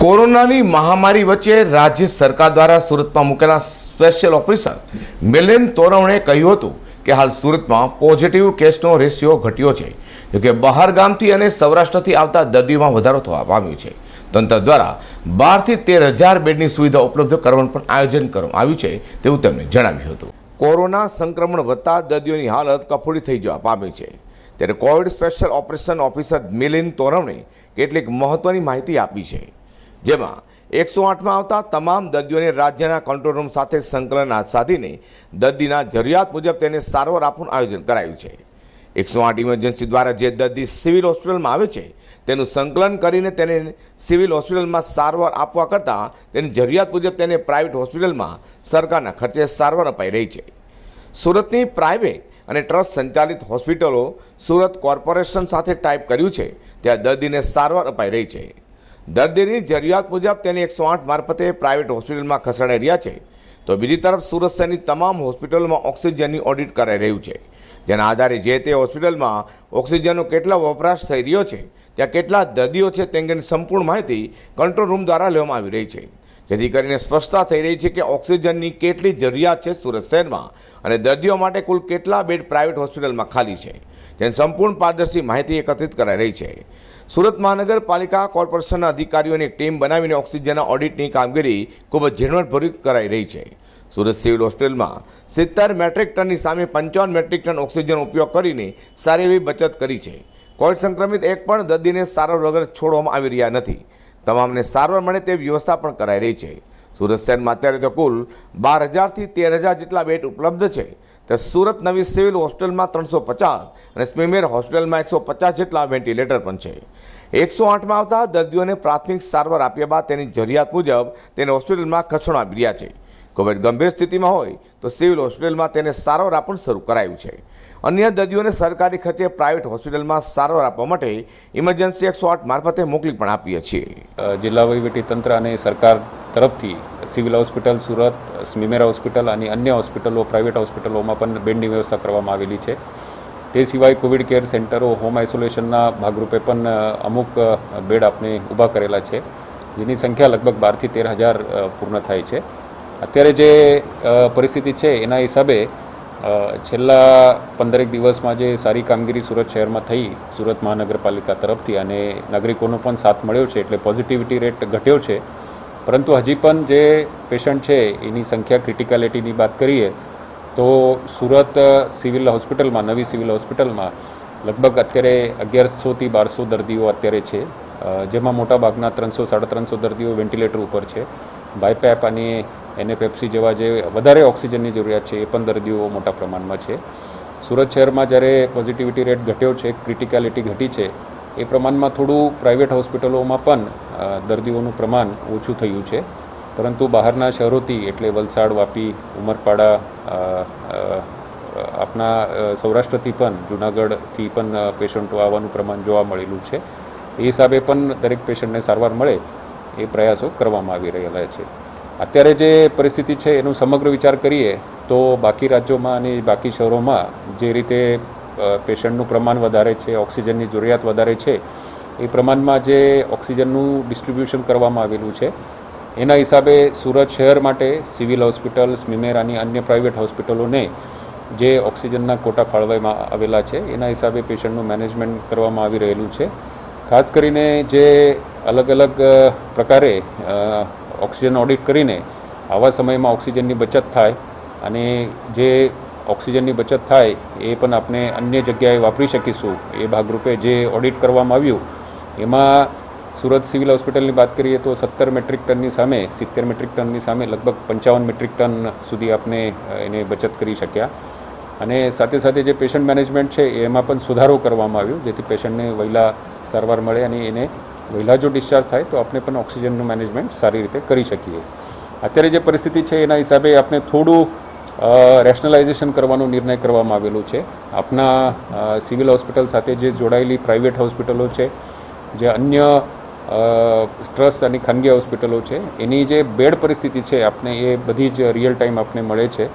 કોરોનાની મહામારી વચ્ચે રાજ્ય સરકાર દ્વારા સુરતમાં મૂકેલા સ્પેશિયલ ઓફિસર મિલિન તોરવણે કહ્યું હતું કે હાલ સુરતમાં પોઝિટિવ કેસનો રેશિયો ઘટ્યો છે. જોકે બહાર ગામથી અને સૌરાષ્ટ્રથી આવતા દર્દીઓમાં વધારો થવા પામ્યો છે. તંત્ર દ્વારા બારથી તેર હજાર બેડની સુવિધા ઉપલબ્ધ કરવાનું પણ આયોજન કરવામાં આવ્યું છે તેવું તેમણે જણાવ્યું હતું. કોરોના સંક્રમણ વધતા દર્દીઓની હાલત કફોડી થઈ જવા પામી છે. ત્યારે Covid special operation officer Milind Torawane કેટલીક મહત્વની માહિતી આપી છે. જેમાં એકસો આઠમાં આવતા તમામ દર્દીઓને રાજ્યના કંટ્રોલ રૂમ સાથે સંકલન સાધીને દર્દીના જરૂરિયાત મુજબ તેને સારવાર આપવાનું આયોજન કરાયું છે. એકસો આઠ ઇમરજન્સી દ્વારા જે દર્દી સિવિલ હોસ્પિટલમાં આવે છે, તેનું સંકલન કરીને તેને સિવિલ હોસ્પિટલમાં સારવાર આપવા કરતાં તેની જરૂરિયાત મુજબ તેને પ્રાઇવેટ હોસ્પિટલમાં સરકારના ખર્ચે સારવાર અપાઈ રહી છે. સુરતની પ્રાઇવેટ અને ટ્રસ્ટ સંચાલિત હોસ્પિટલો સુરત કોર્પોરેશન સાથે ટાઈપ કર્યું છે, ત્યાં દર્દીને સારવાર અપાઈ રહી છે. દર્દીની જરૂરિયાત મુજબ તેને એકસો આઠ મારફતે પ્રાઇવેટ હોસ્પિટલમાં ખસેડાઈ રહ્યા છે. તો બીજી તરફ સુરત શહેરની તમામ હોસ્પિટલોમાં ઓક્સિજનની ઓડિટ કરાઈ રહ્યું છે. જેના આધારે જે તે હોસ્પિટલમાં ઓક્સિજનનો કેટલો વપરાશ થઈ રહ્યો છે, ત્યાં કેટલા દર્દીઓ છે તે અંગેની સંપૂર્ણ માહિતી કંટ્રોલ રૂમ દ્વારા લેવામાં આવી રહી છે. જેથી કરીને સ્પષ્ટતા થઈ રહી છે કે ઓક્સિજનની કેટલી જરૂરિયાત છે સુરત શહેરમાં અને દર્દીઓ માટે કુલ કેટલા બેડ પ્રાઇવેટ હોસ્પિટલમાં ખાલી છે. જેની સંપૂર્ણ પારદર્શી માહિતી એકત્રિત કરાઈ રહી છે. સુરત મહાનગરપાલિકા કોર્પોરેશનના અધિકારીઓની ટીમ બનાવીને ઓક્સિજનના ઓડિટની કામગીરી ખૂબ જ ઝીણવટભરી કરાઈ રહી છે. સુરત સિવિલ હોસ્પિટલમાં સિત્તેર મેટ્રિક ટનની સામે પંચાવન મેટ્રિક ટન ઓક્સિજન ઉપયોગ કરીને સારી એવી બચત કરી છે. કોવિડ સંક્રમિત એક પણ દર્દીને સારવાર વગર છોડવામાં આવી રહ્યા નથી. તમામને સારવાર મળે તે વ્યવસ્થા પણ કરાઈ રહી છે. સુરત શહેરમાં અત્યારે તો કુલ બાર હજારથી તેર હજાર જેટલા બેડ ઉપલબ્ધ છે. તો સુરત નવી સિવિલ હોસ્પિટલમાં ત્રણસો પચાસ અને સ્મીમેર હોસ્પિટલમાં એકસો પચાસ જેટલા વેન્ટિલેટર પણ છે. એકસો આઠમાં આવતા દર્દીઓને પ્રાથમિક સારવાર આપ્યા બાદ તેની જરૂરિયાત મુજબ તેને હોસ્પિટલમાં ખસેડવામાં રહ્યા છે. કોવિડ ગંભીર સ્થિતિમાં હોય તો સિવિલ હોસ્પિટલમાં તેને સારવાર આપવાનું શરૂ કરાયું છે. અન્ય દર્દીઓને સરકારી ખર્ચે પ્રાઇવેટ હોસ્પિટલમાં સારવાર આપવા માટે ઇમરજન્સી એકસો આઠ મારફતે મોકલી પણ આપીએ છીએ. જિલ્લા તંત્ર અને સરકાર તરફથી civil hospital, Surat, SMIMER hospital અને અન્ય હોસ્પિટલો, પ્રાઇવેટ હોસ્પિટલોમાં પણ બેડની વ્યવસ્થા કરવામાં આવેલી છે. તે સિવાય કોવિડ કેર સેન્ટરો હોમ આઇસોલેશનના ભાગરૂપે પણ અમુક બેડ આપણે ઊભા કરેલા છે, જેની સંખ્યા લગભગ બારથી તેર હજાર પૂર્ણ થાય છે. અત્યારે જે પરિસ્થિતિ છે, એના હિસાબે છેલ્લા પંદરેક દિવસમાં જે સારી કામગીરી સુરત શહેરમાં થઈ, સુરત મહાનગરપાલિકા તરફથી, અને નાગરિકોનો પણ સાથ મળ્યો છે, એટલે પોઝિટિવિટી રેટ ઘટ્યો છે. પરંતુ હજી પણ જે પેશન્ટ છે, એની સંખ્યા ક્રિટિકાલિટીની વાત કરીએ તો સુરત સિવિલ હોસ્પિટલમાં, નવી સિવિલ હોસ્પિટલમાં લગભગ અત્યારે અગિયારસોથી બારસો દર્દીઓ અત્યારે છે. જેમાં મોટાભાગના ત્રણસો, સાડા ત્રણસો દર્દીઓ વેન્ટિલેટર ઉપર છે. બાયપેપ અને એનએફએફસી જેવા જે વધારે ઓક્સિજનની જરૂરિયાત છે, એ પણ દર્દીઓ મોટા પ્રમાણમાં છે. સુરત શહેરમાં જ્યારે પોઝિટિવિટી રેટ ઘટ્યો છે ક્રિટિકાલિટી ઘટી છે, એ પ્રમાણમાં થોડું પ્રાઇવેટ હોસ્પિટલોમાં પણ દર્દીઓનું પ્રમાણ ઓછું થયું છે. પરંતુ બહારના શહેરોથી એટલે વલસાડ, વાપી, ઉમરપાડા આપણા સૌરાષ્ટ્રથી પણ, જુનાગઢથી પણ પેશન્ટો આવવાનું પ્રમાણ જોવા મળેલું છે. એ હિસાબે પણ દરેક પેશન્ટને સારવાર મળે એ પ્રયાસો કરવામાં આવી રહેલા છે. અત્યારે જે પરિસ્થિતિ છે એનો સમગ્ર વિચાર કરીએ તો બાકી રાજ્યોમાં અને બાકી શહેરોમાં જે રીતે પેશન્ટનું પ્રમાણ વધારે છે, ઓક્સિજનની જરૂરિયાત વધારે છે, એ પ્રમાણમાં જે ઓક્સિજનનું ડિસ્ટ્રીબ્યુશન કરવામાં આવેલું છે એના હિસાબે સુરત શહેર માટે સિવિલ હોસ્પિટલ સ્મીમેરાની અન્ય પ્રાઇવેટ હોસ્પિટલોને જે ઓક્સિજનના કોટા ફાળવવામાં આવેલા છે, એના હિસાબે પેશન્ટનું મેનેજમેન્ટ કરવામાં આવી રહેલું છે. ખાસ કરીને જે અલગ અલગ પ્રકારે ઓક્સિજન ઓડિટ કરીને આવા સમયમાં ઓક્સિજનની બચત થાય અને જે ઓક્સિજનની બચત થાય એ પણ આપણે અન્ય જગ્યાએ વાપરી શકીશું. એ ભાગરૂપે જે ઓડિટ કરવામાં આવ્યું, એમાં સુરત સિવિલ હોસ્પિટલની વાત કરીએ તો સત્તર મેટ્રિક ટનની સામે, સિત્તેર મેટ્રિક ટનની સામે લગભગ પંચાવન મેટ્રિક ટન સુધી આપણે એને બચત કરી શક્યા. અને સાથે સાથે જે પેશન્ટ મેનેજમેન્ટ છે એમાં પણ સુધારો કરવામાં આવ્યો, જેથી પેશન્ટને વહેલા સારવાર મળે અને એને વહેલા જો ડિસ્ચાર્જ થાય, તો આપણે પણ ઓક્સિજનનું મેનેજમેન્ટ સારી રીતે કરી શકીએ. અત્યારે જે પરિસ્થિતિ છે, એના હિસાબે આપણે થોડું રેશનલાઇઝેશન કરવાનો નિર્ણય કરવામાં આવેલો છે. આપના સિવિલ હોસ્પિટલ સાથે જે જોડાયેલી પ્રાઇવેટ હોસ્પિટલો છે, જે અન્ય ટ્રસ્ટ અને ખાનગી હોસ્પિટલો છે. એની જે બેડ પરિસ્થિતિ છે, આપને એ બધી જ રિયલ ટાઈમ આપને મળે છે.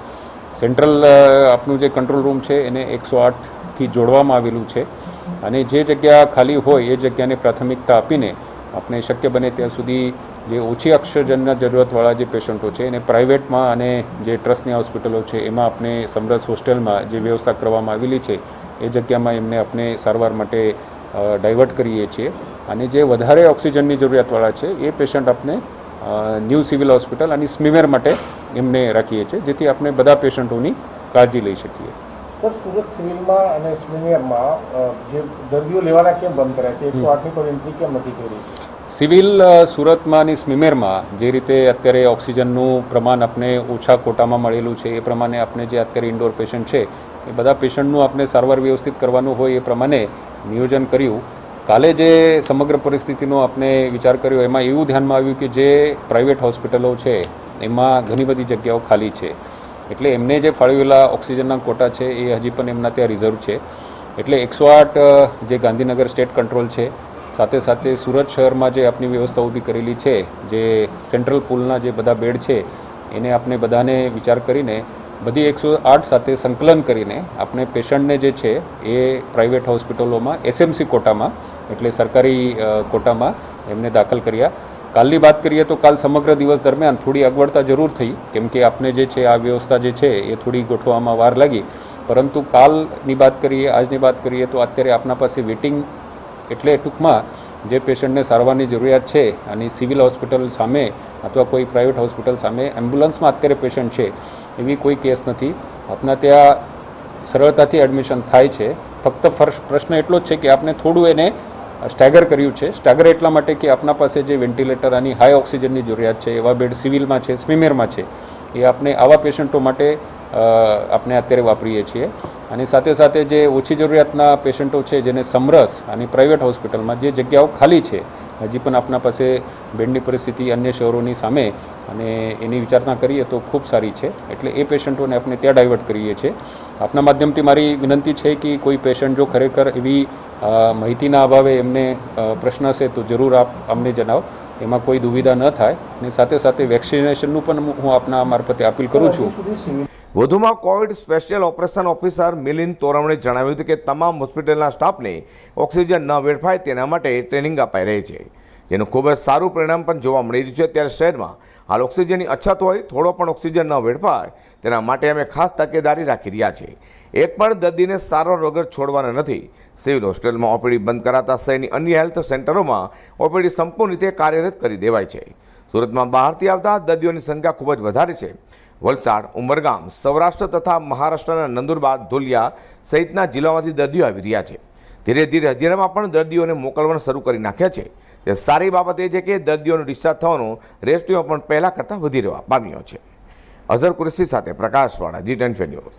સેન્ટ્રલ આપનું જે કંટ્રોલ રૂમ છે, એને એકસો આઠથી જોડવામાં આવેલું છે. અને જે જગ્યા ખાલી હોય, એ જગ્યાને પ્રાથમિકતા આપીને આપણે શક્ય બને ત્યાં સુધી જે ઓછી ઓક્સિજનના જરૂરતવાળા જે પેશન્ટો છે, એને પ્રાઇવેટમાં અને જે ટ્રસ્ટની હોસ્પિટલો છે, એમાં આપણે સમરસ હોસ્ટેલમાં જે વ્યવસ્થા કરવામાં આવેલી છે, એ જગ્યામાં એમને આપણે સારવાર માટે ડાયવર્ટ કરીએ છીએ. અને જે વધારે ઓક્સિજનની જરૂરિયાતવાળા છે એ પેશન્ટ આપણે ન્યૂ સિવિલ હોસ્પિટલ અને સ્મીમેર માટે એમને રાખીએ છીએ જેથી આપણે બધા પેશન્ટોની કાળજી લઈ શકીએ. સર સુરત સિવિલમાં અને સ્મિનિયરમાં જે દર્દીઓ લેવાના કેમ બંધ કર્યા છે? એકસો આઠની પર એન્ટ્રી કેમ નથી કરી સિવિલ સુરતમાં અને સ્મીમેરમાં જે રીતે અત્યારે ઓક્સિજનનું પ્રમાણ આપણે ઓછા કોટામાં મળેલું છે એ પ્રમાણે આપણે જે અત્યારે ઇન્ડોર પેશન્ટ છે એ બધા પેશન્ટનું આપણે સારવાર વ્યવસ્થિત કરવાનું હોય એ પ્રમાણે નિયોજન કર્યું. કાલે જે સમગ્ર પરિસ્થિતિનો આપણે વિચાર કર્યો, એમાં એવું ધ્યાનમાં આવ્યું કે જે પ્રાઇવેટ હોસ્પિટલો છે, એમાં ઘણી બધી જગ્યાઓ ખાલી છે. એટલે એમને જે ફાળવેલા ઓક્સિજનના કોટા છે, એ હજી પણ એમના ત્યાં રિઝર્વ છે. એટલે એકસો આઠ જે ગાંધીનગર સ્ટેટ કંટ્રોલ છે, સાથે સાથે સુરત શહેરમાં જે આપની વ્યવસ્થા ઊભી કરેલી છે, જે સેન્ટ્રલ પુલના જે બધા બેડ છે, એને આપણે બધાને વિચાર કરીને બધી એકસો આઠ સાથે સંકલન કરીને આપણે પેશન્ટને જે છે, એ પ્રાઇવેટ હોસ્પિટલોમાં એસએમસી કોટામાં એટલે સરકારી કોટામાં એમને દાખલ કર્યા. કાલની વાત કરીએ તો કાલ સમગ્ર દિવસ દરમિયાન થોડી અગવડતા જરૂર થઈ, કેમ કે આપને જે છે, આ વ્યવસ્થા જે છે, એ થોડી ગોઠવામાં વાર લાગી. પરંતુ કાલની વાત કરીએ, આજની વાત કરીએ, તો અત્યારે આપણા પાસે વેટિંગ એટલે ટૂંકમાં જે પેશન્ટને સારવારની જરૂરિયાત છે, અને સિવિલ હોસ્પિટલ સામે અથવા કોઈ પ્રાઇવેટ હોસ્પિટલ સામે એમ્બ્યુલન્સમાં અત્યારે પેશન્ટ છે, એવી કોઈ કેસ નથી. આપણા ત્યાં સરળતાથી એડમિશન થાય છે. ફક્ત પ્રશ્ન એટલો જ છે કે આપણે થોડું એને સ્ટેગર કર્યું છે. સ્ટેગર એટલા માટે કે આપના પાસે જે વેન્ટિલેટર અને હાઈ ઓક્સિજનની જરૂરિયાત છે, એવા બેડ સિવિલમાં છે સ્વિમેરમાં છે, એ આપણે આવા પેશન્ટો માટે આપણે અત્યારે વાપરીએ છીએ. અને સાથે સાથે જે ઓછી જરૂરિયાતના પેશન્ટો છે, જેને સમરસ અને પ્રાઇવેટ હોસ્પિટલમાં જે જગ્યાઓ ખાલી છે હજી પણ આપણા પાસે બેડની પરિસ્થિતિ અન્ય શહેરોની સામે અને એની વિચારણા કરીએ તો ખૂબ સારી છે. એટલે એ પેશન્ટોને આપણે ત્યાં ડાયવર્ટ કરીએ છીએ. આપના માધ્યમથી મારી વિનંતી છે કે કોઈ પેશન્ટ જો ખરેખર એવી માહિતીના અભાવે એમને પ્રશ્ન હશે તો જરૂર આપ અમને જણાવો. એમાં કોઈ દુવિધા ન થાય. અને સાથે સાથે વેક્સિનેશનનું પણ હું આપના મારફતે અપીલ કરું છું. વધુમાં Covid special operation officer Milind Torawane જણાવ્યું હતું કે તમામ હોસ્પિટલના સ્ટાફને ઓક્સિજન ન વેડફાય તેના માટે ટ્રેનિંગ અપાઈ રહી છે. જેનું ખૂબ જ સારું પરિણામ પણ જોવા મળી રહ્યું છે ત્યારે શહેરમાં. હાલ ઓક્સિજનની અછત હોય, થોડો પણ ઓક્સિજન ન વેડફાય, તેના માટે અમે ખાસ તકેદારી રાખી રહ્યા છીએ. એક પણ દર્દીને સારવાર વગર છોડવાના નથી. સિવિલ હોસ્પિટલમાં ઓપીડી બંધ કરાતા શહેરની અન્ય હેલ્થ સેન્ટરોમાં ઓપીડી સંપૂર્ણ રીતે કાર્યરત કરી દેવાય છે. સુરતમાં બહારથી આવતા દર્દીઓની સંખ્યા ખૂબ જ વધારે છે. વલસાડ, ઉમરગામ, સૌરાષ્ટ્ર તથા મહારાષ્ટ્રના નંદુરબાર, ધોલિયા સહિતના જિલ્લામાંથી દર્દીઓ આવી રહ્યા છે. ધીરે ધીરે હજીરામાં પણ દર્દીઓને મોકલવાનું શરૂ કરી નાખ્યા છે. તે સારી બાબત એ છે કે દર્દીઓનો ડિસ્ચાર્જ થવાનો રેસ્ટીઓ પણ પહેલાં કરતાં વધી રહેવા પામ્યો છે. અઝર કુરેશી સાથે પ્રકાશવાળા જી ટેન ન્યૂઝ.